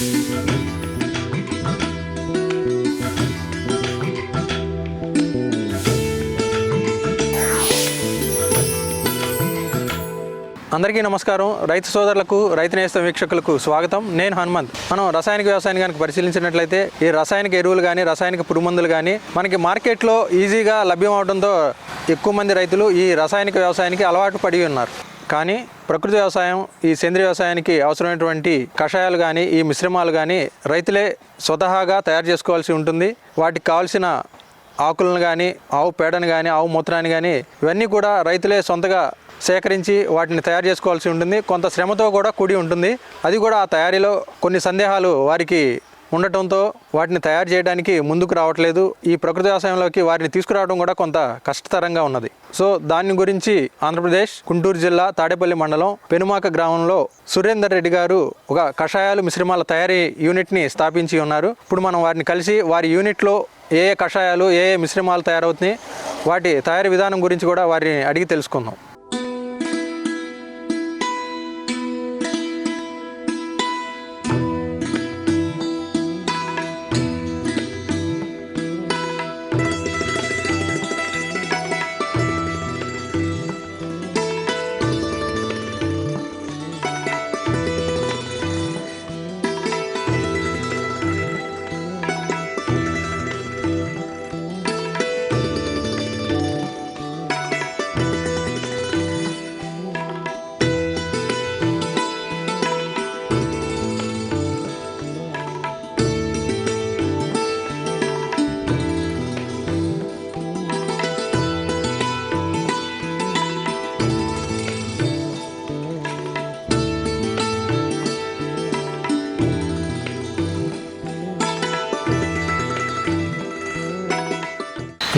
అందరికీ నమస్కారం. రైతు సోదరులకు రైతు నేస్త వీక్షకులకు స్వాగతం. నేను హనుమంత్. మనం రసాయనిక వ్యవసాయాన్ని కనుక పరిశీలించినట్లయితే ఈ రసాయనిక ఎరువులు కానీ రసాయనిక పురుగుమందులు కానీ మనకి మార్కెట్లో ఈజీగా లభ్యం అవడంతో ఎక్కువ మంది రైతులు ఈ రసాయనిక వ్యవసాయానికి అలవాటు పడి ఉన్నారు. కానీ ప్రకృతి వ్యవసాయం ఈ సేంద్రియ వ్యవసాయానికి అవసరమైనటువంటి కషాయాలు కానీ ఈ మిశ్రమాలు కానీ రైతులే స్వతహాగా తయారు చేసుకోవాల్సి ఉంటుంది. వాటికి కావాల్సిన ఆకులను కానీ ఆవు పేడను కానీ ఆవు మూత్రాన్ని కానీ ఇవన్నీ కూడా రైతులే సొంతగా సేకరించి వాటిని తయారు చేసుకోవాల్సి ఉంటుంది. కొంత శ్రమతో కూడా కూడి ఉంటుంది. అది కూడా ఆ తయారీలో కొన్ని సందేహాలు వారికి ఉండటంతో వాటిని తయారు చేయడానికి ముందుకు రావట్లేదు. ఈ ప్రకృతి వ్యవసాయంలోకి వారిని తీసుకురావడం కూడా కొంత కష్టతరంగా ఉన్నది. సో దాని గురించి ఆంధ్రప్రదేశ్ గుంటూరు జిల్లా తాడేపల్లి మండలం పెనుమాక గ్రామంలో సురేందర్ రెడ్డి గారు ఒక కషాయాలు మిశ్రమాల తయారీ యూనిట్ని స్థాపించి ఉన్నారు. ఇప్పుడు మనం వారిని కలిసి వారి యూనిట్లో ఏ ఏ కషాయాలు ఏ ఏ మిశ్రమాలు తయారవుతున్నాయి వాటి తయారీ విధానం గురించి కూడా వారిని అడిగి తెలుసుకుందాం.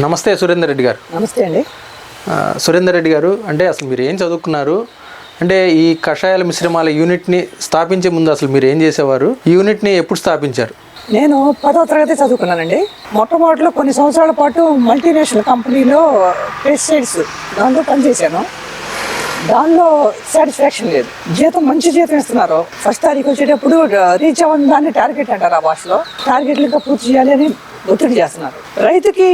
నమస్తే సురేందర్ రెడ్డి గారు. నమస్తే అండి. సురేందర్ రెడ్డి గారు అంటే అసలు మీరు ఏం చదువుకున్నారు? అంటే ఈ కషాయాల మిశ్రమాల యూనిట్ని స్థాపించే ముందు అసలు మీరు ఏం చేసేవారు? ఈ యూనిట్ని ఎప్పుడు స్థాపించారు? నేను పదో తరగతి చదువుకున్నానండి. మొట్టమొదటిలో కొన్ని సంవత్సరాల పాటు మల్టీనేషనల్ కంపెనీలో పెస్టిసైడ్స్ దాంట్లో పనిచేశాను. దానిలో సాటిస్ఫాక్షన్ లేదు. జీతం మంచి జీతం ఇస్తున్నారు. ఫస్ట్ తారీఖు వచ్చేటప్పుడు రీచ్ అవ్వని దాన్ని టార్గెట్ అంటారు ఆ భాషలో. టార్గెట్లు ఇంకా పూర్తి చేయాలి అని ఒత్తిడి చేస్తున్నారు. రైతుకి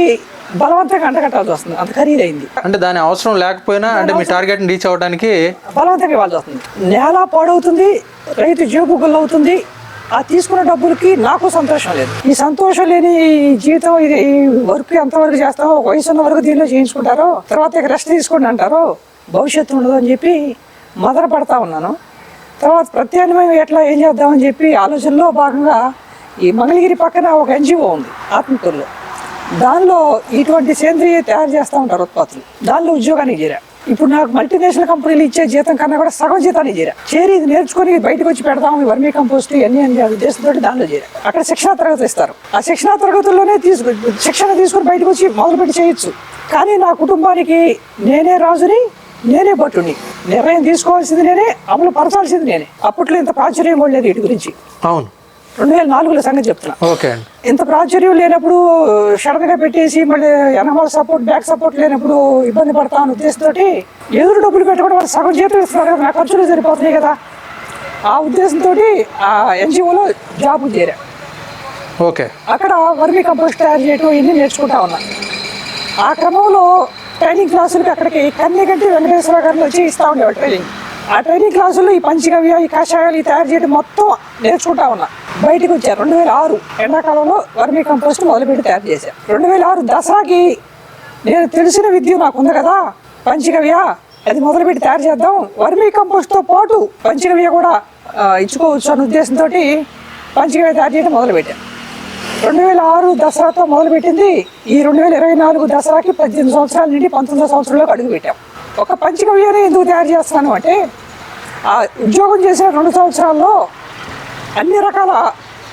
బలవంతంగా అంటగట్టాల్సి వస్తుంది. అంత ఖరీదైంది. అంటే దాని అవసరం లేకపోయినా అంటే మీ టార్గెట్ని రీచ్ అవ్వడానికి బలవంతంగా ఇవ్వాల్సి వస్తుంది. నేల పాడవుతుంది రైతు జేబు అవుతుంది ఆ తీసుకున్న డబ్బులకి నాకు సంతోషం లేదు. ఈ సంతోషం లేని ఈ జీవితం ఇది ఈ వర్క్ ఎంతవరకు చేస్తామో ఒక వయసు ఉన్న వరకు దీనిలో చేయించుకుంటారో తర్వాత ఇక రెస్ట్ తీసుకోండి అంటారో భవిష్యత్తు ఉండదు అని చెప్పి మదన పడతా ఉన్నాను. తర్వాత ప్రత్యామ్నాయం ఎట్లా ఏం చేద్దామని చెప్పి ఆలోచనలో భాగంగా ఈ మంగళగిరి పక్కన ఒక ఎన్జిఓ ఉంది ఆత్మకూరులో. దానిలో ఇటువంటి సేంద్రియ తయారు చేస్తూ ఉంటారు ఉత్పత్తులు దానిలో ఉద్యోగానికి చేరా. ఇప్పుడు నాకు మల్టీనేషనల్ కంపెనీలు ఇచ్చే జీతం కన్నా కూడా సగం జీతానికి చేరా. చేరి ఇది నేర్చుకుని బయటకు వచ్చి పెడతాము వర్మీ కంపోస్ట్ ఇవన్నీ అని ఉద్దేశంతో దానిలో చేరా. అక్కడ శిక్షణా తరగతి ఇస్తారు. ఆ శిక్షణా తరగతుల్లోనే తీసుకు శిక్షణ తీసుకుని బయటకు వచ్చి మొదలుపెట్టి చేయొచ్చు. కానీ నా కుటుంబానికి నేనే రాజుని నేనే భట్టుని నిర్ణయం తీసుకోవాల్సింది నేనే అమలు పరచాల్సింది నేనే. అప్పట్లో ఇంత ప్రాచుర్యం కూడా లేదు వీటి గురించి. అవును. రెండు వేల నాలుగులో సంగతి చెప్తున్నా. ఓకే. ఇంత ప్రాచుర్యం లేనప్పుడు సడన్గా పెట్టేసి మళ్ళీ వెనకాల సపోర్ట్ బ్యాక్ సపోర్ట్ లేనప్పుడు ఇబ్బంది పడతా అనే ఉద్దేశంతో ఎదురు డబ్బులు పెట్టుకోవడం వాళ్ళు సగం జీతం ఇస్తున్నారు కదా నా ఖర్చులు సరిపోతున్నాయి కదా. ఆ ఉద్దేశంతో ఆ ఎన్జిఓలో జాబ్ చేరా. ఓకే. అక్కడ వర్మీ కంపోస్ట్ తయారు చేయడం ఇవన్నీ నేర్చుకుంటా ఉన్నా. ఆ క్రమంలో ట్రైనింగ్ క్లాసులకి అక్కడికి కన్నెగంటి వెంకటేశ్వర గారిని వచ్చి ఇస్తా ఉండేవాడు ట్రైనింగ్. ఆ ట్రైనింగ్ క్లాసుల్లో ఈ పంచగవ్య ఈ కషాయాలు ఈ తయారు చేయడం మొత్తం నేర్చుకుంటా ఉన్నా. బయటకు వచ్చారు రెండు వేల ఆరు ఎండాకాలంలో వర్మీ కంపోస్ట్ మొదలుపెట్టి తయారు చేశారు రెండు వేల ఆరు దసరాకి నేను తెలిసిన విద్య నాకు ఉంది కదా. పంచగవ్య అది మొదలుపెట్టి తయారు చేద్దాం. వర్మీ కంపోస్ట్తో పాటు పంచగవ్య కూడా ఇచ్చుకోవచ్చు అనే ఉద్దేశంతో పంచగవ్య తయారు చేయడం మొదలుపెట్టాను రెండు వేల ఆరు దసరాతో మొదలుపెట్టింది. ఈ రెండు వేల ఇరవై నాలుగు దసరాకి పద్దెనిమిది సంవత్సరాల నుండి పంతొమ్మిది సంవత్సరాలకు అడుగు పెట్టాం ఒక పంచగవ్యాన్ని ఎందుకు తయారు చేస్తాను అంటే ఆ ఉద్యోగం చేసిన రెండు సంవత్సరాల్లో అన్ని రకాల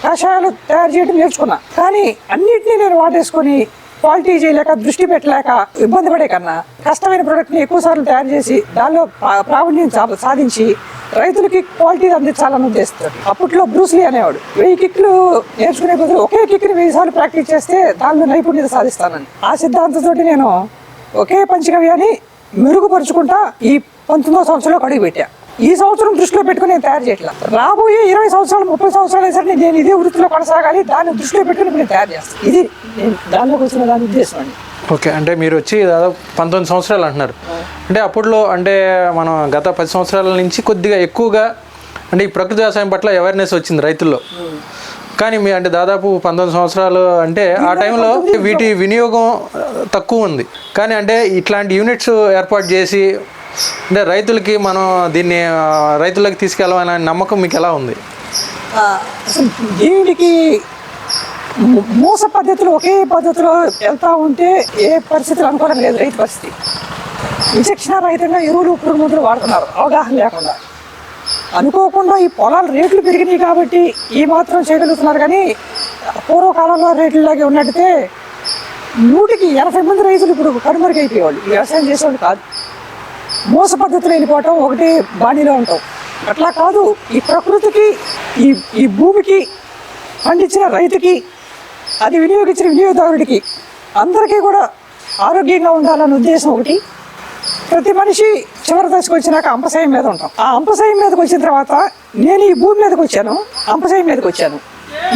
కషాయాలు తయారు చేయడం నేర్చుకున్నా. కానీ అన్నింటినీ నేను వాడేసుకొని క్వాలిటీ చేయలేక దృష్టి పెట్టలేక ఇబ్బంది పడే కన్నా కష్టమైన ప్రోడక్ట్ని ఎక్కువ సార్లు తయారు చేసి దానిలో ప్రావీణ్యం సా- సాధించి రైతులకి క్వాలిటీ అందించాలని ఉద్దేశిస్తాడు అప్పట్లో బ్రూస్లీ అనేవాడు. వెయ్యి కిక్లు నేర్చుకునే బదులు ఒకే కిక్ని వెయ్యి సార్లు ప్రాక్టీస్ చేస్తే దానిలో నైపుణ్యత సాధిస్తానని. ఆ సిద్ధాంతంతో నేను ఒకే పంచగవ్యాన్ని మెరుగుపరుచుకుంటా ఈ పంతొమ్మిదో సంవత్సరంలో అడుగు పెట్టా. ఈ సంవత్సరం దృష్టిలో పెట్టుకుని నేను తయారు చేయట్లా. రాబోయే ఇరవై సంవత్సరాలు ముప్పై సంవత్సరాలు సరే నేను ఇదే వృత్తిలో కొనసాగాలి దాన్ని దృష్టిలో పెట్టుకుని నేను తయారు చేస్తాను ఇది నేను దానిలోకి వచ్చిన దాని ఉద్దేశం అండి. ఓకే అంటే మీరు వచ్చి దాదాపు పంతొమ్మిది సంవత్సరాలు అంటున్నారు. అంటే అప్పట్లో అంటే మనం గత పది సంవత్సరాల నుంచి కొద్దిగా ఎక్కువగా అంటే ఈ ప్రకృతి వ్యవసాయం పట్ల అవేర్నెస్ వచ్చింది రైతుల్లో. కానీ మీ అంటే దాదాపు పంతొమ్మిది సంవత్సరాలు అంటే ఆ టైంలో వీటి వినియోగం తక్కువ ఉంది. కానీ అంటే ఇట్లాంటి యూనిట్స్ ఏర్పాటు చేసి అంటే రైతులకి మనం దీన్ని రైతులకు తీసుకెళ్ళాలనే నమ్మకం మీకు ఎలా ఉంది? దీనికి మోస పద్ధతిలో ఒకే పద్ధతిలో వెళ్తా ఉంటే ఏ పరిస్థితులు అనుకోవడం లేదు రైతు పరిస్థితి. విచక్షణ రహితంగా ఎరువులు పురుగు మందులు వాడుతున్నారు. అవగాహన లేకుండా. అనుకోకుండా ఈ పొలాల రేట్లు పెరిగినాయి కాబట్టి ఈ మాత్రం చేయగలుగుతున్నారు కానీ పూర్వకాలంలో రేట్లలాగే ఉన్నట్టయితే నూటికి ఎనభై మంది రైతులు ఇప్పుడు కనుమరుగైపోయేవాళ్ళు అయిపోయేవాళ్ళు. వ్యవసాయం చేసేవాళ్ళు కాదు. మోస పద్ధతిలో వెళ్ళిపోవటం ఒకటి బాణీలో ఉంటాం అట్లా కాదు ఈ ప్రకృతికి ఈ ఈ భూమికి పండించిన రైతుకి అది వినియోగించిన వినియోగదారుడికి అందరికీ కూడా ఆరోగ్యంగా ఉండాలన్న ఉద్దేశం ఒకటి. ప్రతి మనిషి చివరి దశకు వచ్చినాక అంపసాయం మీద ఉంటాం. ఆ అంపసాయం మీదకి వచ్చిన తర్వాత నేను ఈ భూమి మీదకి వచ్చాను అంపసాయం మీదకి వచ్చాను.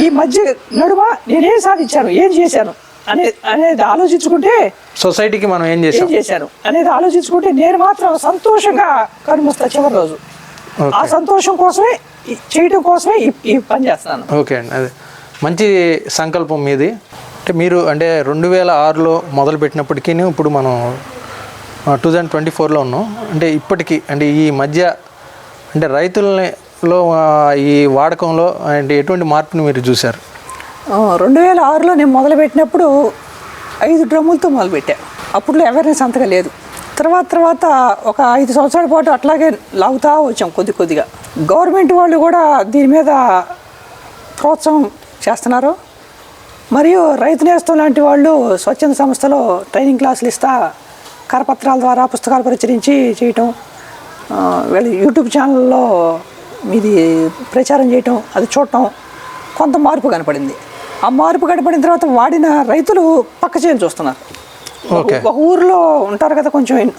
ఈ మధ్య నడుమ నేనేం సాధించాను ఏం చేశాను అనే అనేది ఆలోచించుకుంటే సొసైటీకి మనం ఏం చేసాం చేశాను అనేది ఆలోచించుకుంటే నేను మాత్రం సంతోషంగా కనుమూస్తా చివరి రోజు. ఆ సంతోషం కోసమే చేయటం కోసమే ఈ పని చేస్తాను ఓకే అండి అదే. మంచి సంకల్పం మీది. అంటే మీరు అంటే రెండు వేల ఆరులో మొదలు పెట్టినప్పటికీ ఇప్పుడు మనం టూ థౌజండ్ ట్వంటీ ఫోర్లో ఉన్నాం. అంటే ఇప్పటికీ అంటే ఈ మధ్య అంటే రైతులలో ఈ వాడకంలో అంటే ఎటువంటి మార్పుని మీరు చూశారు? రెండు వేల ఆరులో నేను మొదలుపెట్టినప్పుడు ఐదు డ్రమ్ములతో మొదలుపెట్టా. అప్పట్లో అవేర్నెస్ అంతగా లేదు. తర్వాత తర్వాత ఒక ఐదు సంవత్సరాల పాటు అట్లాగే లాగుతా వచ్చాం కొద్ది కొద్దిగా. గవర్నమెంట్ వాళ్ళు కూడా దీని మీద ప్రోత్సాహం చేస్తున్నారు. మరియు రైతు నేస్తం లాంటి వాళ్ళు స్వచ్ఛంద సంస్థలో ట్రైనింగ్ క్లాసులు ఇస్తా కరపత్రాల ద్వారా పుస్తకాలు ప్రచురించి చేయటం వీళ్ళ యూట్యూబ్ ఛానల్లో ఇది ప్రచారం చేయటం అది చూడటం కొంత మార్పు కనపడింది. ఆ మార్పు కనపడిన తర్వాత వాడిన రైతులు పక్క చేయాలి చూస్తున్నారు. ఒక ఊరిలో ఉంటారు కదా కొంచెం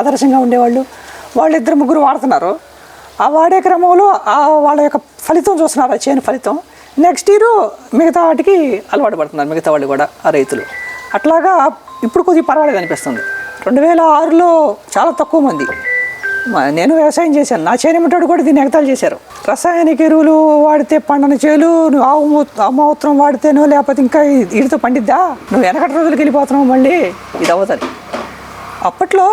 ఆదర్శంగా ఉండేవాళ్ళు వాళ్ళు ఇద్దరు ముగ్గురు వాడుతున్నారు. ఆ వాడే క్రమంలో ఆ వాళ్ళ యొక్క ఫలితం చూస్తున్నారు ఆ చేను ఫలితం. నెక్స్ట్ ఇయర్ మిగతా వాటికి అలవాటు పడుతున్నారు మిగతా వాళ్ళు కూడా ఆ రైతులు. అట్లాగా ఇప్పుడు కొద్దిగా పర్వాలేదు అనిపిస్తుంది. రెండు వేల ఆరులో చాలా తక్కువ మంది. నేను వ్యవసాయం చేశాను. నా చేనిమిటాడు కూడా దీన్ని ఎగతాలు చేశారు. రసాయనిక ఎరువులు వాడితే పండని చేలు నువ్వు ఆవు మూ- వాడితేనో లేకపోతే ఇంకా ఇ- వీటితో పండిద్దా? నువ్వు వెనకటి రోజులకి వెళ్ళిపోతున్నావు మళ్ళీ. ఇది అవ్వదని అప్పట్లో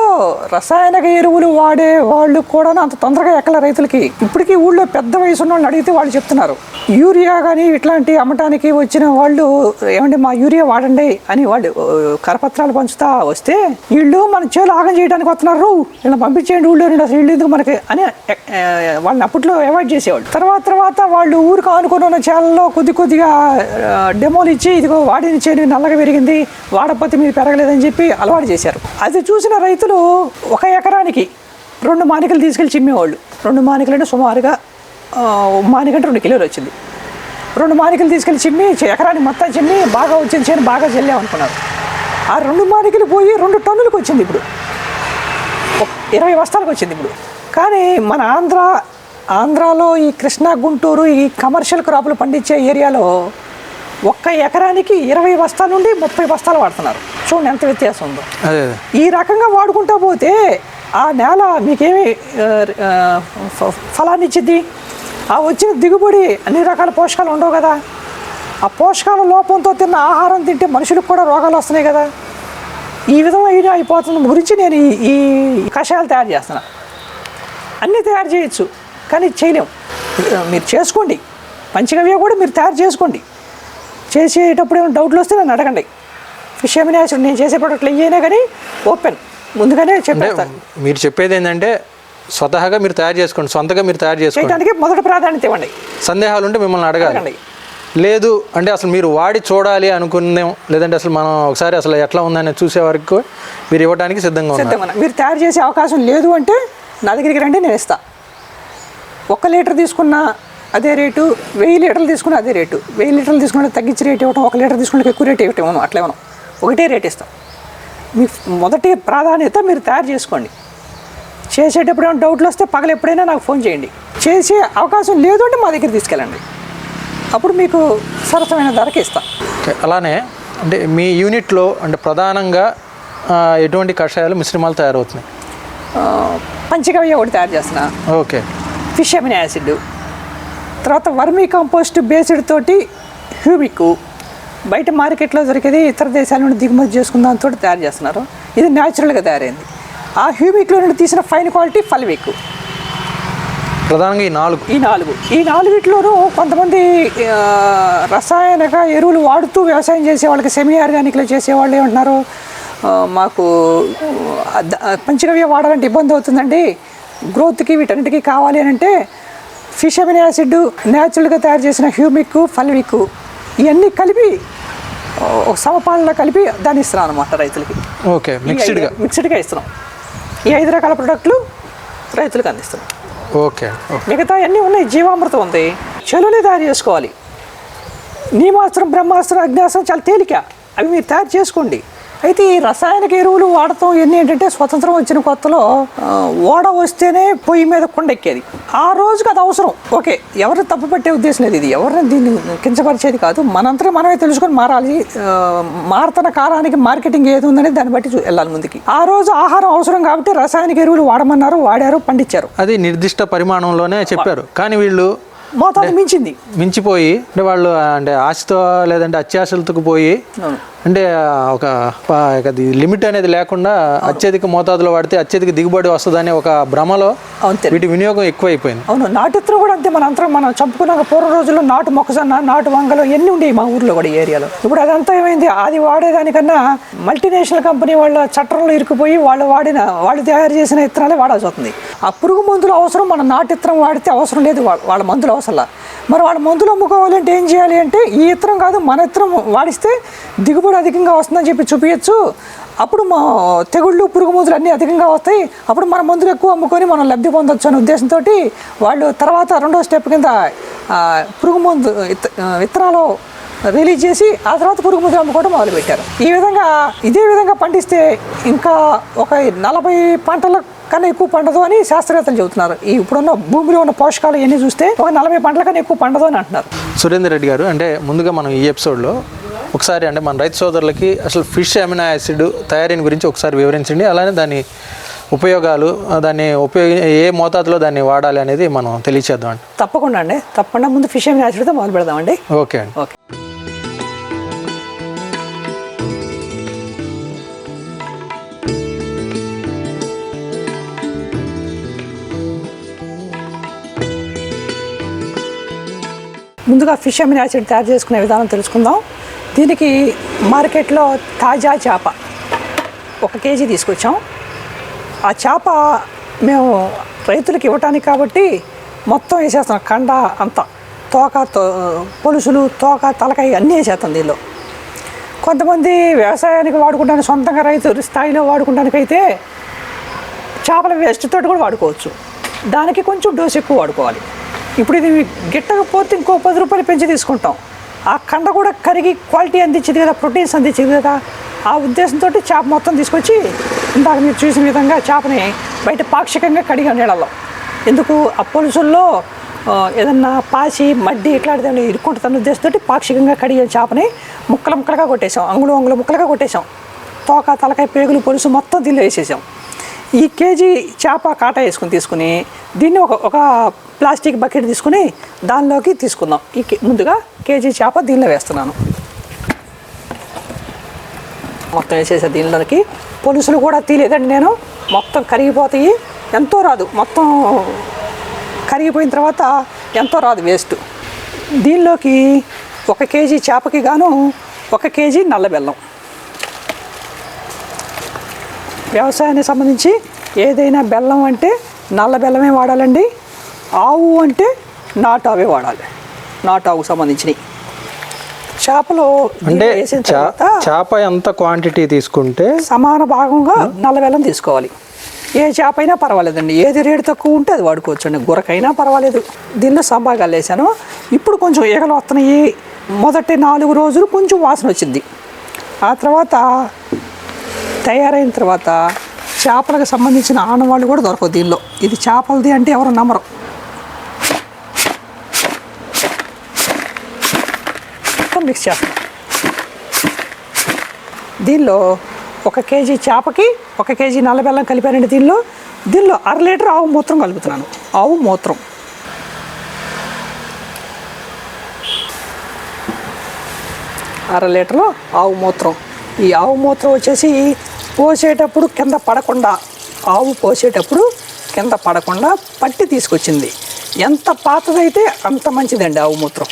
రసాయనిక ఎరువులు వాడే వాళ్ళు కూడా అంత తొందరగా ఎక్కల రైతులకి. ఇప్పటికీ ఊళ్ళో పెద్ద వయసు ఉన్న వాళ్ళని అడిగితే వాళ్ళు చెప్తున్నారు. యూరియా కానీ ఇట్లాంటి అమ్మటానికి వచ్చిన వాళ్ళు ఏమంటే మా యూరియా వాడండి అని వాళ్ళు కరపత్రాలు పంచుతా వస్తే వీళ్ళు మన చేలు ఆగం చేయడానికి వస్తున్నారు. వీళ్ళని పంపించేయండి ఊళ్ళో నుండి అసలు ఎందుకు మనకి అని వాళ్ళని అప్పట్లో అవాయిడ్ చేసేవాళ్ళు. తర్వాత తర్వాత వాళ్ళు ఊరికి ఆనుకుని ఉన్న చేలలో కొద్ది కొద్దిగా డెమోలు ఇచ్చి ఇదిగో వాడిని చేను నల్లగా పెరిగింది వాడపోతే మీరు పెరగలేదని చెప్పి అలవాటు చేశారు. అది చూసిన రైతులు ఒక ఎకరానికి రెండు మానికలు తీసుకెళ్ళి చిమ్మేవాళ్ళు. రెండు మానికలు అంటే సుమారుగా మానికంటే రెండు కిలోలు వచ్చింది. రెండు మానికలు తీసుకెళ్ళి చిమ్మి ఎకరానికి మొత్తం చిమ్మి బాగా వచ్చింది చేను బాగా చెల్లామనుకున్నారు ఆ రెండు మానికలు పోయి రెండు టన్నులకు వచ్చింది ఇప్పుడు. ఇరవై వస్తాలకు వచ్చింది ఇప్పుడు. కానీ మన ఆంధ్ర ఆంధ్రాలో ఈ కృష్ణా గుంటూరు ఈ కమర్షియల్ క్రాపులు పండించే ఏరియాలో ఒక్క ఎకరానికి ఇరవై బస్తాల నుండి ముప్పై బస్తాలు వాడుతున్నారు. చూడండి ఎంత వ్యత్యాసం ఉందో. ఈ రకంగా వాడుకుంటా పోతే ఆ నేల మీకేమి ఫలాన్ని ఇచ్చిద్ది? ఆ వచ్చిన దిగుబడి అన్ని రకాల పోషకాలు ఉండవు కదా. ఆ పోషకాల లోపంతో తిన్న ఆహారం తింటే మనుషులకు కూడా రోగాలు వస్తున్నాయి కదా. ఈ విధమైన అయిపోతున్న గురించి నేను ఈ- కషాయాలు తయారు చేస్తున్నా. అన్నీ తయారు చేయొచ్చు కానీ చేయలేం. మీరు చేసుకోండి. మంచిగా కూడా మీరు తయారు చేసుకోండి. చేసేటప్పుడు ఏమైనా డౌట్లు వస్తే నన్ను అడగండి. ఫిష్ ఎమినేషన్ నేను చేసే ప్రోడక్ట్లు ఏమైనా కానీ ఓపెన్ ముందుగానే చెప్పేస్తాను మీరు చెప్పేది ఏంటంటే స్వతహాగా మీరు తయారు చేసుకోండి. సొంతగా మీరు తయారు చేసుకోండి. మొదటి ప్రాధాన్యత ఇవ్వండి. సందేహాలు ఉంటే మిమ్మల్ని అడగాలి. అడగండి. లేదు అంటే అసలు మీరు వాడి చూడాలి అనుకున్నాం. లేదంటే అసలు మనం ఒకసారి అసలు ఎట్లా ఉందని చూసే వరకు మీరు ఇవ్వడానికి సిద్ధంగా ఉన్నారు. మీరు తయారు చేసే అవకాశం లేదు అంటే నా దగ్గరికి రండి నేను ఇస్తా. ఒక్క లీటర్ తీసుకున్న అదే రేటు వెయ్యి లీటర్లు తీసుకున్న అదే రేటు. వెయ్యి లీటర్లు తీసుకుంటే తగ్గించి రేట్ ఇవ్వటం ఒక లీటర్ తీసుకుంటే ఎక్కువ రేట్ ఇవ్వటం ఇవ్వను అట్లా ఇవ్వను ఒకటే రేట్ ఇస్తాం. మీ మొదటి ప్రాధాన్యత మీరు తయారు చేసుకోండి. చేసేటప్పుడు ఏమైనా డౌట్లు వస్తే పగలు ఎప్పుడైనా నాకు ఫోన్ చేయండి. చేసే అవకాశం లేదు అంటే మా దగ్గర తీసుకెళ్ళండి. అప్పుడు మీకు సరసమైన ధరకి ఇస్తాం. అలానే అంటే మీ యూనిట్లో అంటే ప్రధానంగా ఎటువంటి కషాయాలు మిశ్రమాలు తయారవుతున్నాయి? పంచగవ్య ఒకటి తయారు చేస్తున్నా. ఓకే. Fish amino acid. తర్వాత వర్మీ కంపోస్ట్ బేస్డ్ తోటి హ్యూమిక్ బయట మార్కెట్లో దొరికేది ఇతర దేశాల నుండి దిగుమతి చేసుకున్న దాంతో తయారు చేస్తున్నారు. ఇది న్యాచురల్గా తయారైంది. ఆ హ్యూమిక్లో నుండి తీసిన ఫైన్ క్వాలిటీ ఫల్విక్. ప్రధానంగా ఈ నాలుగు. ఈ నాలుగు. ఈ నాలుగిట్లోనూ కొంతమంది రసాయనిక ఎరువులు వాడుతూ వ్యవసాయం చేసే వాళ్ళకి సెమీ ఆర్గానిక్లో చేసే వాళ్ళు ఏమంటున్నారు మాకు పంచగవ్య వాడాలంటే ఇబ్బంది అవుతుందండి. గ్రోత్కి వీటన్నిటికీ కావాలి అని అంటే ఫిష్ అమినో యాసిడ్ న్యాచురల్గా తయారు చేసిన హ్యూమిక్ ఫల్విక్ ఇవన్నీ కలిపి సమపాలలో కలిపి దాన్ని ఇస్తున్నాం అనమాట రైతులకి. ఓకే మిక్స్డ్గా మిక్స్డ్గా ఇస్తున్నాం. ఈ ఐదు రకాల ప్రొడక్ట్లు రైతులకు అందిస్తున్నాం. ఓకే మిగతా అన్నీ ఉన్నాయి జీవామృతం ఉంది. చెలుని తయారు చేసుకోవాలి. నీమాస్త్రం బ్రహ్మాస్త్రం అగ్నాస్త్రం చాలా తేలిక. అవి మీరు తయారు చేసుకోండి. అయితే ఈ రసాయనిక ఎరువులు వాడటం ఇవన్నీ ఏంటంటే స్వతంత్రం వచ్చిన కొత్తలో ఓడ వస్తేనే పొయ్యి మీద కొండెక్కేది. ఆ రోజుకి అది అవసరం. ఓకే ఎవరిని తప్పు పట్టే ఉద్దేశం లేదు ఇది. ఎవరిని దీన్ని కించపరిచేది కాదు. మనంతా మనమే తెలుసుకొని మారాలి. మారుతున్న కాలానికి మార్కెటింగ్ ఏది ఉందని దాన్ని బట్టి వెళ్ళాలి ముందుకి. ఆ రోజు ఆహారం అవసరం కాబట్టి రసాయనిక ఎరువులు వాడమన్నారు వాడారు పండించారు. అది నిర్దిష్ట పరిమాణంలోనే చెప్పారు. కానీ వీళ్ళు మోతాదు మించింది. మించిపోయి అంటే వాళ్ళు అంటే ఆశతో లేదంటే అత్యాశలతో పోయి. అంటే ఒక అది లిమిట్ అనేది లేకుండా అత్యధిక మోతాదులో వాడితే అత్యధిక దిగుబడి వస్తుందనే ఒక భ్రమలో వీటి వినియోగం ఎక్కువైపోయింది. అవును నాటిత్రం కూడా అంతే. మన అంతరం మనం చంపుకున్నాక పూర్వ రోజుల్లో నాటు మొక్కజొన్న నాటు వంగలు ఎన్ని ఉండేవి మా ఊర్లో కూడా ఈ ఏరియాలో. ఇప్పుడు అదంతా ఏమైంది? అది వాడేదానికన్నా మల్టీనేషనల్ కంపెనీ వాళ్ళ చట్టంలో ఇరుక్కుపోయి వాళ్ళు వాడిన వాళ్ళు తయారు చేసిన ఇత్తనాలే వాడాల్సి వస్తుంది. ఆ పురుగు మందులు అవసరం మన నాటిత్రం వాడితే అవసరం లేదు వాళ్ళ మందులు అవసరంలా. మరి వాళ్ళ మందులు అమ్ముకోవాలంటే ఏం చేయాలి అంటే ఈ ఇత్తనం కాదు మన ఇత్తనం వాడిస్తే దిగుబడి అధికంగా వస్తుందని చెప్పి చూపించచ్చు అప్పుడు మా తెగుళ్ళు పురుగు మందులు అన్నీ అధికంగా వస్తాయి. అప్పుడు మన మందులు ఎక్కువ అమ్ముకొని మనం లబ్ధి పొందొచ్చు అనే ఉద్దేశంతో వాళ్ళు తర్వాత రెండో స్టెప్ కింద పురుగు మందు విత్తనాలు రిలీజ్ చేసి ఆ తర్వాత పురుగు మందులు అమ్ముకోవడం మొదలుపెట్టారు. ఈ విధంగా ఇదే విధంగా పండిస్తే ఇంకా ఒక నలభై పంటలకు కన్నా ఎక్కువ పండదు అని శాస్త్రవేత్తలు చెబుతున్నారు. ఈ ఇప్పుడున్న భూమిలో ఉన్న పోషకాలు ఇవన్నీ చూస్తే ఒక నలభై పంటల కన్నా ఎక్కువ పండదు అని అంటున్నారు. సురేందర్ రెడ్డి గారు అంటే ముందుగా మనం ఈ ఎపిసోడ్లో ఒకసారి అంటే మన రైతు సోదరులకి అసలు ఫిష్ అమినో యాసిడ్ తయారీని గురించి ఒకసారి వివరించండి. అలానే దాని ఉపయోగాలు దాన్ని ఉపయోగ ఏ మోతాదులో దాన్ని వాడాలి అనేది మనం తెలియచేద్దాం అండి తప్పకుండా అండి. తప్పకుండా ముందు ఫిష్ అండ్ యాసిడ్తో మొదలు పెడదామండి. ఓకే అండి. ఓకే. ముందుగా ఫిష్ అమిన్ యాసిడ్ తయారు చేసుకునే విధానం తెలుసుకుందాం. దీనికి మార్కెట్లో తాజా చేప ఒక కేజీ తీసుకొచ్చాం. ఆ చేప మేము రైతులకు ఇవ్వటానికి కాబట్టి మొత్తం వేసేస్తాం కండ అంతా తోక తో పొలుసులు తోక తలకాయ అన్నీ వేసేస్తాం దీనిలో. కొంతమంది వ్యవసాయానికి వాడుకుంటానికి సొంతంగా రైతు స్థాయిలో వాడుకుంటానికి అయితే చేపల వేస్ట్ తోటి కూడా వాడుకోవచ్చు. దానికి కొంచెం డోస్ ఎక్కువ వాడుకోవాలి. ఇప్పుడు ఇది గిట్టకపోతే ఇంకో పది రూపాయలు పెంచి తీసుకుంటాం. ఆ కండ కూడా కరిగి క్వాలిటీ అందించింది కదా ప్రోటీన్స్ అందించింది కదా. ఆ ఉద్దేశంతో చేప మొత్తం తీసుకొచ్చి ఇందాక మీరు చూసిన విధంగా చేపని బయట పాక్షికంగా కడిగా నీళ్ళలో. ఎందుకు? ఆ పొలుసుల్లో ఏదన్నా పాసి మడ్డి ఇట్లాంటిది ఇరుక్కుంటుందన్న ఉద్దేశంతో పాక్షికంగా కడిగే చేపని ముక్కలు ముక్కలుగా కొట్టేసాం. అంగుళం అంగుళం ముక్కలుగా కొట్టేశాం తోక తలకాయ పేగులు పొలుసు మొత్తం దీనిలో వేసేసాం. ఈ కేజీ చేప కాటా వేసుకుని తీసుకుని దీన్ని ఒక ఒక ప్లాస్టిక్ బకెట్ తీసుకుని దానిలోకి తీసుకుందాం. ఈ ముందుగా కేజీ చేప దీనిలో వేస్తున్నాను. మొత్తం వేసేసా దీనిలోకి పులుసులు కూడా తీయలేదండి నేను. మొత్తం కరిగిపోతాయి. ఎంతో రాదు. మొత్తం కరిగిపోయిన తర్వాత ఎంతో రాదు వేస్ట్. దీనిలోకి ఒక కేజీ చేపకి గాను ఒక కేజీ నల్ల బెల్లం. వ్యవసాయానికి సంబంధించి ఏదైనా బెల్లం అంటే నల్ల బెల్లమే వాడాలండి. ఆవు అంటే నాటావే వాడాలి. నాటావుకు సంబంధించినవి. చేపలు అంటే చేప ఎంత క్వాంటిటీ తీసుకుంటే? సమాన భాగంగా నల్ల బెల్లం తీసుకోవాలి. ఏ చేప అయినా పర్వాలేదండి. ఏది రేటు తక్కువ ఉంటే అది వాడుకోవచ్చు అండి గురకైనా పర్వాలేదు. దీనిలో సంబాగాలు వేసాను ఇప్పుడు కొంచెం ఈగలు వస్తున్నాయి. మొదటి నాలుగు రోజులు కొంచెం వాసన వచ్చింది. ఆ తర్వాత తయారైన తర్వాత చేపలకు సంబంధించిన ఆనవాళ్ళు కూడా దొరకవు దీనిలో. ఇది చేపలది అంటే ఎవరు నమ్మరు. మిక్స్ చేస్తాం. దీనిలో ఒక కేజీ చేపకి ఒక కేజీ నల్ల బెల్లం కలిపానండి దీనిలో. దీనిలో అర లీటర్ ఆవు మూత్రం కలుపుతున్నాను. ఆవు మూత్రం. అర లీటర్ ఆవు మూత్రం. ఈ ఆవు మూత్రం వచ్చేసి పోసేటప్పుడు కింద పడకుండా ఆవు పోసేటప్పుడు కింద పడకుండా పట్టి తీసుకొచ్చింది. ఎంత పాతదైతే అంత మంచిదండి ఆవు మూత్రం.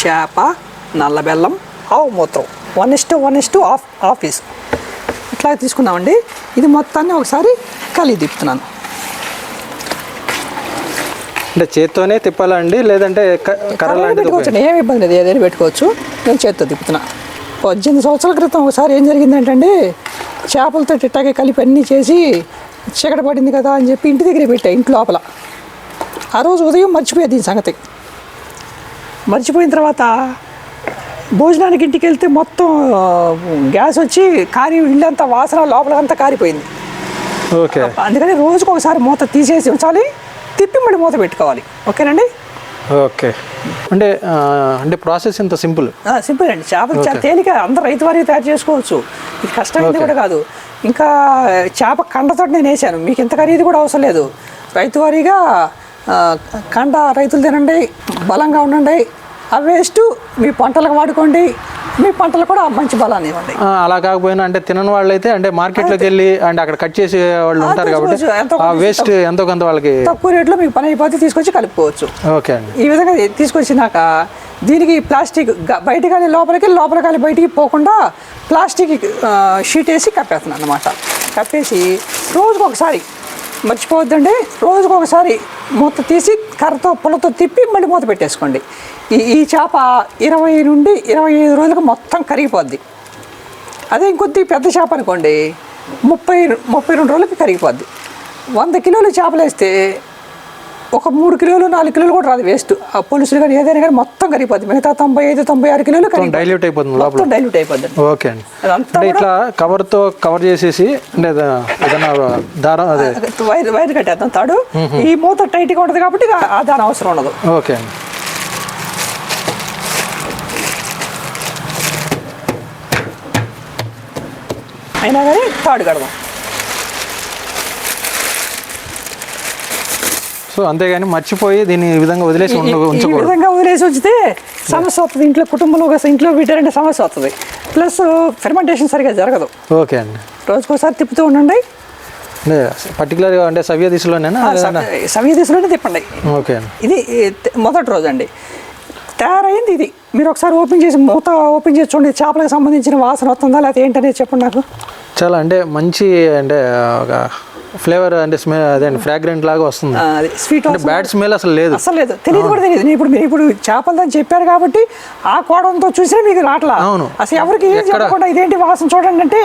చేప నల్ల బెల్లం ఆవు మూత్రం. One is to one is to of office ఇట్లా తీసుకున్నామండి ఇది మొత్తాన్ని ఒకసారి కలిగి తిప్పుతున్నాను అంటే చేత్తోనే తిప్పాలండి లేదంటే పెట్టుకోవచ్చు. ఏం ఇబ్బంది లేదు ఏదైనా పెట్టుకోవచ్చు. నేను చేత్తో తిప్పుతున్నా. పద్దెనిమిది సంవత్సరాల క్రితం ఒకసారి ఏం జరిగిందంటే చేపలతో ఇట్టాగే కలిపి అన్నీ చేసి చీకట పడింది కదా అని చెప్పి ఇంటి దగ్గర పెట్టా ఇంటి లోపల. ఆ రోజు ఉదయం మర్చిపోయేది ఈ సంగతి. మర్చిపోయిన తర్వాత భోజనానికి ఇంటికి వెళ్తే మొత్తం గ్యాస్ వచ్చి కారి ఇల్లంతా వాసన లోపలంతా కారిపోయింది. ఓకే. అందుకని రోజుకు ఒకసారి మూత తీసేసి ఉంచాలి. తిప్పి మళ్ళీ మూత పెట్టుకోవాలి. ఓకేనండి? ఓకే. అంటే అంటే ప్రాసెస్ ఇంత సింపుల్. సింపుల్ అండి. చేపలు చాలా తేలిక అందరు రైతు వారికి తయారు చేసుకోవచ్చు. ఇది కష్టమైంది కూడా కాదు. ఇంకా చేప కండతో నేను వేసాను మీకు ఇంత ఖరీదు కూడా అవసరం లేదు. రైతు వారీగా కండ రైతులు తినండి బలంగా ఉండండి. ఆ వేస్ట్ మీ పంటలకు వాడుకోండి మీ పంటలు కూడా మంచి బలాన్ని ఇవ్వండి. అలా కాకపోయినా అంటే తినని వాళ్ళైతే అంటే మార్కెట్లోకి వెళ్ళి అంటే అక్కడ కట్ చేసే వాళ్ళు ఉంటారు కాబట్టి ఆ వేస్ట్ ఎంతో కొంత వాళ్ళకి తక్కువ రేట్లో మీకు పని అయిపోతే తీసుకొచ్చి కలుపుకోవచ్చు. ఓకే అండి. ఈ విధంగా తీసుకొచ్చినాక దీనికి ప్లాస్టిక్ బయట కానీ లోపలికి లోపల కానీ బయటికి పోకుండా ప్లాస్టిక్ షీట్ వేసి కప్పేస్తున్నాను అనమాట కప్పేసి రోజుకు ఒకసారి మర్చిపోవద్దండి. రోజుకు ఒకసారి మూత తీసి కర్రతో పులతో తిప్పి మళ్ళీ మూత పెట్టేసుకోండి. ఈ ఈ చేప ఇరవై నుండి ఇరవై ఐదు రోజులకు మొత్తం కరిగిపోద్ది. అదే ఇంకొద్ది పెద్ద చేప అనుకోండి ముప్పై ముప్పై రెండు రోజులకి కరిగిపోద్ది. వంద కిలోలు చేపలు వేస్తే ఒక మూడు కిలోలు నాలుగు కిలోలు కూడా రాదు వేస్ట్. ఆ పులుసులు కానీ ఏదైనా కానీ మొత్తం కరిగిపోద్ది. మిగతా తొంభై ఐదు తొంభై ఆరు కిలోలు డైల్యూట్ అయిపోతుంది లోపల. మొత్తం డైల్యూట్ అయిపోద్ది ఓకే అండి. అదంతా ఇట్లా కవర్తో కవర్ చేసేసి ఏదైనా దారం అదే. వైర్ వైర్ కట్టేద్దాం. తాడు ఈ మూత టైట్గా ఉంటుంది కాబట్టి ఆ దాని అవసరం ఉండదు. ఓకే అండి. అయినా కానీ తాడు కడదాం. సో అంతేగాని మర్చిపోయి దీన్ని ఈ విధంగా వదిలేసి ఈ- విధంగా వదిలేసి ఉంచితే సమస్య వస్తుంది. ఇంట్లో కుటుంబంలో ఒక ఇంట్లో పెట్టారంటే సమస్య వస్తుంది. ప్లస్ ఫెర్మెంటేషన్ సరిగా జరగదు. ఓకే అండి. రోజుకోసారి తిప్పుతూ ఉండండి. అంటే పర్టికులర్గా అంటే సవ్య దిశలోనేనా? సమయ దిశలోనే తిప్పండి. ఓకే అండి. ఇది ఈ త- మొదటి రోజు అండి. తయారైంది ఇది. మీరు ఒకసారి ఓపెన్ చేసి మూత ఓపెన్ చేసి చూడండి. చేపలకు సంబంధించిన వాసన వస్తుందా? లేకపోతే ఏంటనేది చెప్పండి నాకు. చాలా అంటే మంచి అంటే ఒక ఫ్లేవర్ అంటే స్మెల్ అదే ఫ్రాగ్రెంట్ లాగా వస్తుంది. అది స్వీట్ బ్యాడ్ స్మెల్ అసలు లేదు. అసలు లేదు. తెలియదు కూడా తెలియదు నేను ఇప్పుడు మీరు ఇప్పుడు చేపలదని చెప్పారు కాబట్టి ఆ కోణంతో చూసినా మీకు రాట్లా. అవును. అసలు ఎవరికి? చెప్పకుండా ఇదేంటి వాసన చూడండి అంటే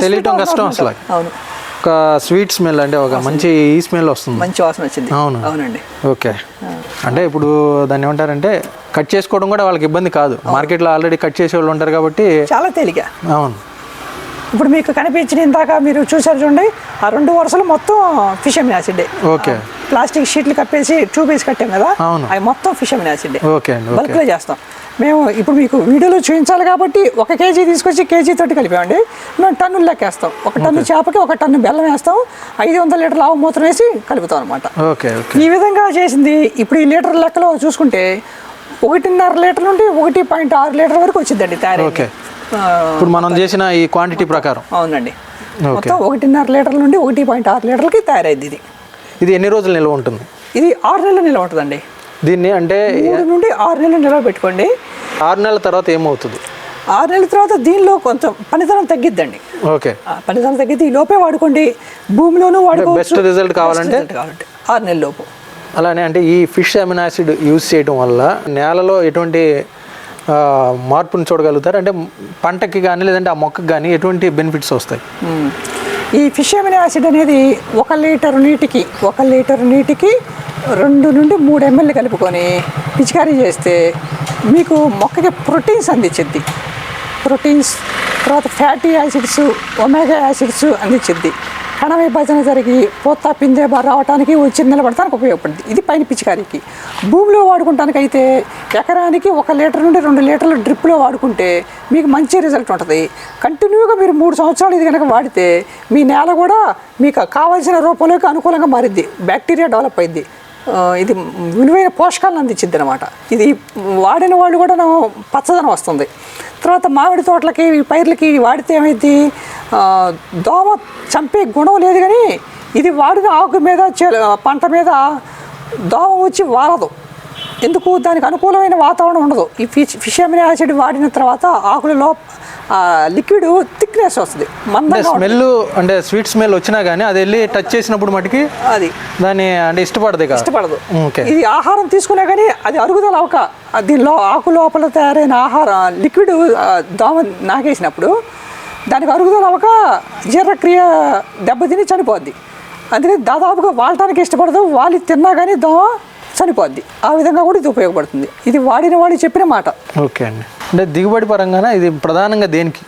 తెలియటం కష్టం. అసలు. అవును. ఒక స్వీట్ స్మెల్ అంటే ఒక మంచి ఈ స్మెల్ వస్తుంది. మంచి వాసన వచ్చింది. అవును. అవునండి. ఓకే. అంటే ఇప్పుడు దాన్ని ఏమంటారంటే కట్ చేసుకోవడం కూడా వాళ్ళకి ఇబ్బంది కాదు. మార్కెట్లో ఆల్రెడీ కట్ చేసే వాళ్ళు ఉంటారు కాబట్టి చాలా తేలిక. అవును. ఇప్పుడు మీకు కనిపించిన ఇందాక మీరు చూసారు చూడండి ఆ రెండు వరుసలు మొత్తం fish amino acid okay. Plastic షీట్లు కప్పేసి ట్యూబ్ వేసి కట్టాం కదా. అవి మొత్తం ఫిష్ అమిన్ యాసిడ్ ఓకే బల్క్లో చేస్తాం. మేము ఇప్పుడు మీకు వీడియోలో చూపించాలి కాబట్టి ఒక కేజీ తీసుకొచ్చి కేజీ తోటి కలిపామండి. మేము టన్నులు లెక్కేస్తాం ఒక టన్ను చేపకి ఒక టన్ను బెల్లం వేస్తాం. ఐదు వందల లీటర్ల ఆవు మూత్రం వేసి కలుపుతాం అనమాట ఈ విధంగా చేసింది ఇప్పుడు ఈ లీటర్ లెక్కలో చూసుకుంటే ఒకటిన్నర లీటర్ నుండి ఒకటి పాయింట్ ఆరు లీటర్ వరకు వచ్చిందండి తయారీ. ఇప్పుడు మనం చేసిన ఈ క్వాంటిటీ ప్రకారం. అవునండి. మొత్తం ఒకటిన్నర లీటర్ నుండి ఒకటి పాయింట్ ఆరు లీటర్లకి తయారైంది ఇది. ఇది ఎన్ని రోజులు నిల్వ ఉంటుంది? ఇది ఆరు నెలలు నిల్వ ఉంటుందండి. దీన్ని అంటే మూడు నుండి ఆరు నెలలు నిల్వ పెట్టుకోండి. ఆరు నెలల తర్వాత ఏమవుతుంది? ఆరు నెలల తర్వాత దీనిలో కొంచెం పనితనం తగ్గిద్దండి. ఓకే. పనితనం తగ్గితే ఈ లోపే వాడుకోండి. భూమిలోనూ వాడుకోవచ్చు. best result కావాలంటే? ఆరు నెలల లోపు. అలానే అంటే ఈ ఫిష్ అమిన్ యాసిడ్ యూజ్ చేయడం వల్ల నేలలో ఎటువంటి మార్పును చూడగలుగుతారు. అంటే పంటకి కానీ లేదంటే ఆ మొక్కకి కానీ ఎటువంటి బెనిఫిట్స్ వస్తాయి? ఈ ఫిష్ ఎమినో యాసిడ్ అనేది ఒక లీటర్ నీటికి ఒక లీటర్ నీటికి రెండు నుండి మూడు ఎంఎల్ కలుపుకొని పిచికారీ చేస్తే మీకు మొక్కకి ప్రోటీన్స్ అందించింది ప్రోటీన్స్ తర్వాత ఫ్యాటీ యాసిడ్స్ ఒమేగా యాసిడ్స్ అందించిద్ది. కణ విభజన జరిగి పూత పిందె రావడానికి వచ్చి నిలబడటానికి ఉపయోగపడుతుంది ఇది పైన పిచికారీకి. భూమిలో వాడుకుంటానికి అయితే ఎకరానికి ఒక లీటర్ నుండి రెండు లీటర్ల డ్రిప్లో వాడుకుంటే మీకు మంచి రిజల్ట్ ఉంటుంది. కంటిన్యూగా మీరు మూడు సంవత్సరాలు ఇది కనుక వాడితే మీ నేల కూడా మీకు కావాల్సిన రూపంలోకి అనుకూలంగా మారిద్ది. బ్యాక్టీరియా డెవలప్ అయింది ఇది విలువైన పోషకాలను అందించింది అనమాట ఇది వాడిన వాళ్ళు కూడా పచ్చదనం వస్తుంది. తర్వాత మామిడి తోటలకి పైర్లకి వాడితే ఏమైంది? దోమ చంపే గుణం లేదు కానీ ఇది వాడిన ఆకు మీద పంట మీద దోమ వచ్చి వాలదు ఎందుకు? దానికి అనుకూలమైన వాతావరణం ఉండదు. ఈ ఫిష్ ఫిషమిన్ యాసిడ్ వాడిన తర్వాత ఆకులలో లిక్విడ్ థిక్నెస్ వస్తుంది. ఉంటుంది. స్మెల్ అంటే స్వీట్ స్మెల్ వచ్చినా కానీ అది వెళ్ళి టచ్ చేసినప్పుడు మటుకి అది. దాన్ని అంటే ఇష్టపడదు ఇష్టపడదు. ఓకే. ఇది ఆహారం తీసుకునే కానీ అది అరుగుదల అవక. దీనిలో ఆకు లోపల తయారైన ఆహారం లిక్విడ్ దోమ నాగేసినప్పుడు దానికి అరుగుదల అవక జీర్ణక్రియ దెబ్బతిని చనిపోద్ది. అందుకని దాదాపుగా వాడటానికి ఇష్టపడదు. వాళ్ళు తిన్నా కానీ దోమ చనిపోద్ది. ఆ విధంగా కూడా ఇది ఉపయోగపడుతుంది. ఇది వాడిన వాళ్ళు చెప్పిన మాట. ఓకే అండి. అంటే దిగుబడి పరంగానే ఇది ప్రధానంగా దేనికి?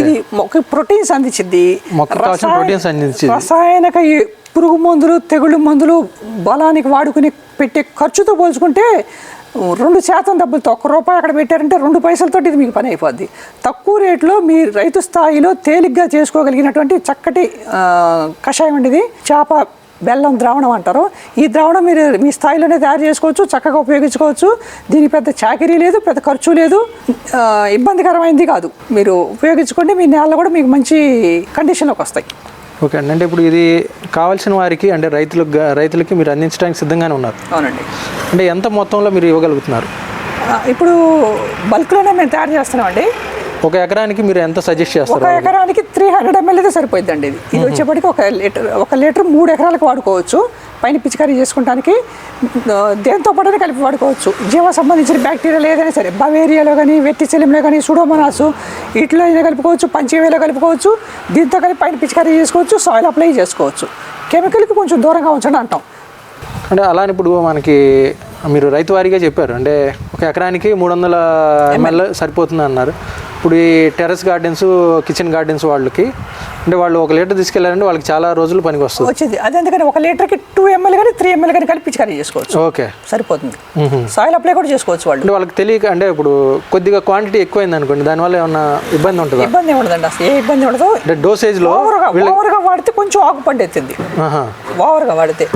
ఇది మొక్క ప్రోటీన్స్ అందించింది proteins అందించింది. రసాయనిక ఈ పురుగు మందులు తెగుళ్ళు మందులు బలానికి వాడుకుని పెట్టే ఖర్చుతో పోల్చుకుంటే రెండు శాతం డబ్బులతో ఒక్క రూపాయి అక్కడ పెట్టారంటే రెండు పైసలతో ఇది మీకు పని అయిపోద్ది. తక్కువ రేట్లో మీ రైతు స్థాయిలో తేలిగ్గా చేసుకోగలిగినటువంటి చక్కటి కషాయం అండి ఇది. చేప బెల్లం ద్రావణం అంటారు. ఈ ద్రావణం మీరు మీ స్థాయిలోనే తయారు చేసుకోవచ్చు చక్కగా ఉపయోగించుకోవచ్చు. దీని పెద్ద చాకరీ లేదు పెద్ద ఖర్చు లేదు. ఇబ్బందికరమైంది కాదు. మీరు ఉపయోగించుకోండి మీ నేలలో కూడా మీకు మంచి కండిషన్లోకి వస్తాయి. ఓకే అండి. అంటే ఇప్పుడు ఇది కావాల్సిన వారికి అంటే రైతులకు రైతులకి మీరు అందించడానికి సిద్ధంగానే ఉన్నారు. అవునండి. అంటే ఎంత మొత్తంలో మీరు ఇవ్వగలుగుతున్నారు? ఇప్పుడు బల్క్లోనే మేము తయారు చేస్తున్నామండి. ఒక ఎకరానికి మీరు ఎంత సజెస్ట్ ఒక చేస్తారు ఎకరానికి త్రీ హండ్రెడ్ ఎంఎల్ అయితే సరిపోద్దండి ఇది. ఇది వచ్చేప్పటికి ఒక లీటర్ ఒక లీటర్ మూడు ఎకరాలకు వాడుకోవచ్చు. పైన పిచికారీ చేసుకుంటానికి ఆ, దేంతో పాటు కలిపి వాడుకోవచ్చు. జీవ సంబంధించిన బ్యాక్టీరియాలు ఏదైనా సరే బవేరియాలో కానీ వెట్టిసెలింలో కానీ సుడోమనాసు వీటిలో అయినా కలుపుకోవచ్చు పంచవేలో కలుపుకోవచ్చు దీంతో కలిపి పైన పిచికారీ చేసుకోవచ్చు సాయిల్ అప్లై చేసుకోవచ్చు. కెమికల్కి కొంచెం దూరంగా ఉంచండి అంటాం. అంటే అలా అని ఇప్పుడు మనకి మీరు రైతు వారీగా చెప్పారు. అంటే ఒక ఎకరానికి మూడు వందల ఎంఎల్ సరిపోతుంది అన్నారు ఇప్పుడు ఈ టెర్రస్ గార్డెన్స్ కిచెన్ గార్డెన్స్ వాళ్ళకి అంటే వాళ్ళు ఒక లీటర్ తీసుకెళ్ళారంటే వాళ్ళకి చాలా రోజులు పనికి వస్తుంది. వచ్చింది. అదే అందుకని ఒక లీటర్కి టూ ఎంఎల్ కానీ త్రీ ఎంఎల్ కానీ కలిపి పిచికారీ చేసుకోవచ్చు. ఓకే. సరిపోతుంది. సాయిల్ అప్లై కూడా చేసుకోవచ్చు వాళ్ళు. అంటే వాళ్ళకి తెలియక అంటే ఇప్పుడు కొద్దిగా క్వాంటిటీ ఎక్కువైంది అనుకోండి దానివల్ల ఏమన్నా ఇబ్బంది ఉంటుందా? ఇబ్బంది ఉండదండి అసలు. ఏ ఇబ్బంది ఉండదు. అంటే డోసేజ్లో ఓవర్గా ఓవర్గా వాడితే కొంచెం ఆకు పండెత్తింది ఆహా. ఓవర్గా వాడితే.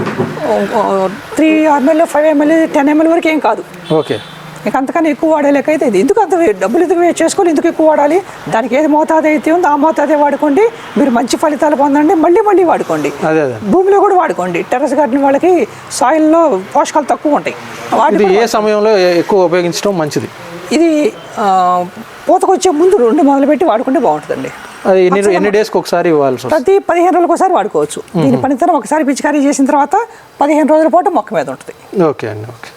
Three ML five ML ten ML వరకు ఏం కాదు. ఓకే. ఇక అంతకన్నా ఎక్కువ వాడే లెక్క అయితే ఇది. ఎందుకు అంత డబ్బులు ఎందుకు వే- చేసుకోవాలి? ఎందుకు ఎక్కువ వాడాలి? దానికి ఏది మోతాదు అయితే ఉందో ఆ మోతాదే వాడుకోండి. మీరు మంచి ఫలితాలు పొందండి. మళ్ళీ మళ్ళీ వాడుకోండి. భూమిలో కూడా వాడుకోండి. టెర్రస్ గార్డెన్ వాళ్ళకి సాయిల్లో పోషకాలు తక్కువ ఉంటాయి. వాటి ఏ సమయంలో ఎక్కువ ఉపయోగించడం మంచిది? ఇది పూతకొచ్చే ముందు రెండు మొదలుపెట్టి వాడుకుంటే బాగుంటుందండి. అది ఎన్ని ఎన్ని డేస్కి ఒకసారి వస్తుంది? ప్రతి పదిహేను రోజులకు ఒకసారి వాడుకోవచ్చు. దీని పనితనం ఒకసారి పిచికారీ చేసిన తర్వాత పదిహేను రోజుల పాటు మొక్క మీద ఉంటుంది. ఓకే అండి ఓకే.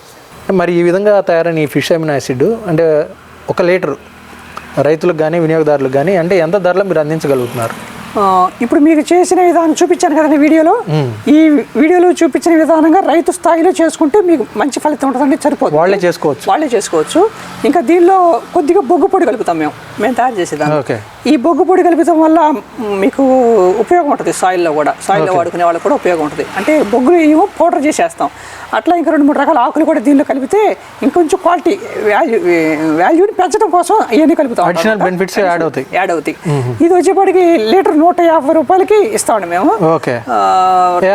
మరి ఈ విధంగా తయారైన ఈ ఫిష్ అమిన్ యాసిడ్ అంటే ఒక లీటర్ రైతులకు కానీ వినియోగదారులకు కానీ అంటే ఎంత ధరలో మీరు అందించగలుగుతున్నారు? ఇప్పుడు మీకు చేసిన విధానం చూపించాను కదండి వీడియోలో. ఈ వీడియోలో చూపించిన విధానంగా రైతు స్థాయిలో చేసుకుంటే మీకు మంచి ఫలితం ఉంటుందండి సరిపోతుంది వాళ్ళే చేసుకోవచ్చు. వాళ్ళే చేసుకోవచ్చు. ఇంకా దీనిలో కొద్దిగా బొగ్గు పొడి కలుపుతాం మేము. మేము తయారు చేసేదాన్ని. ఓకే. ఈ బొగ్గు పొడి కలుపుతాం వల్ల మీకు ఉపయోగం ఉంటుంది సాయిల్లో కూడా. సాయిల్లో వాడుకునే వాళ్ళకి కూడా ఉపయోగం ఉంటుంది. అంటే బొగ్గులు ఏమో పౌడర్ చేసేస్తాం. అట్లా ఇంకా రెండు మూడు రకాల ఆకులు కూడా దీనిలో కలిపితే ఇంకొంచెం క్వాలిటీ వాల్యూ వాల్యూని పెంచడం కోసం ఇవన్నీ కలుపుతాం అడిషనల్. బెనిఫిట్స్ యాడ్ అవుతాయి. యాడ్ అవుతాయి. ఇది వచ్చేప్పటికి లీటర్ నూట యాభై రూపాయలకి ఇస్తామండి మేము. ఓకే.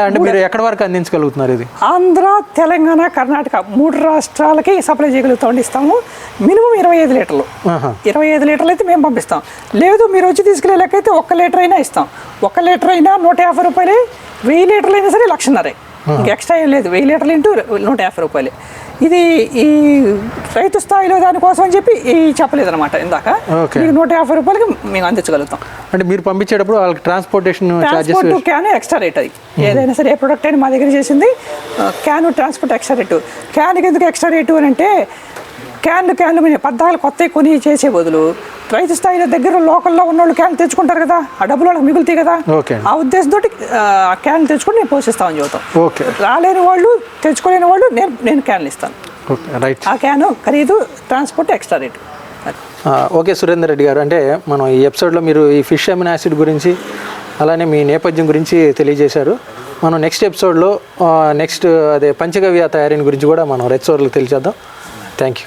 అంటే మీరు ఎక్కడి వరకు అందించగలుగుతున్నారు ఇది? ఆంధ్ర తెలంగాణ కర్ణాటక మూడు రాష్ట్రాలకి సప్లై చేయగలుగుతామండి ఇస్తాము. మినిమం ఇరవై ఐదు లీటర్లు. ఇరవై ఐదు లీటర్లు అయితే మేము పంపిస్తాం. లేదు మీరు వచ్చి తీసుకెళ్ళే లెక్క అయితే ఒక్క లీటర్ అయినా ఇస్తాం. ఒక్క లీటర్ అయినా నూట యాభై రూపాయలే వెయ్యి లీటర్లు అయినా సరే లక్షన్నరే. ఇంకా ఎక్స్ట్రా ఏం లేదు వెయ్యి లీటర్లు ఇంటూ నూట యాభై రూపాయలే. ఇది ఈ రైతు స్థాయిలో దానికోసం అని చెప్పి ఈ చెప్పలేదు అనమాట ఇందాక. మీకు నూట యాభై రూపాయలకి మేము అందించగలుగుతాం. అంటే మీరు పంపించేటప్పుడు వాళ్ళకి transportation transport can extra rate అది. ఏదైనా సరే ఏ ప్రొడక్ట్ అయినా మా దగ్గర చేసింది క్యాన్ ట్రాన్స్పోర్ట్ ఎక్స్ట్రా రేటు. క్యాన్కి ఎందుకు ఎక్స్ట్రా రేటు అని అంటే క్యాన్లు క్యాన్లు పద్దాలు కొత్త కొని చేసే బదులు రైతు స్థాయిలో దగ్గర లోకల్లో ఉన్న వాళ్ళు క్యాన్లు తెచ్చుకుంటారు కదా ఆ డబ్బులు వాళ్ళకి మిగులుతాయి కదా. ఓకే. ఆ ఉద్దేశంతో క్యాన్లు తెచ్చుకొని నేను పోషిస్తామని చెబుతాం. ఓకే. రాలేని వాళ్ళు తెచ్చుకోలేని వాళ్ళు నేను నేను క్యాన్లు ఇస్తాను. Okay right. ఆ క్యాను ఖరీదు ట్రాన్స్పోర్ట్ ఎక్స్ట్రా రేటు. ఆ, ఓకే సురేందర్ రెడ్డి గారు అంటే మనం ఈ ఎపిసోడ్లో మీరు ఈ ఫిష్ అమిన్ యాసిడ్ గురించి అలానే మీ నేపథ్యం గురించి తెలియజేశారు. మనం నెక్స్ట్ ఎపిసోడ్లో నెక్స్ట్ అదే పంచగవ్య తయారీని గురించి కూడా మనం రెచ్చోర్లకు తెలియజేద్దాం థ్యాంక్ యూ.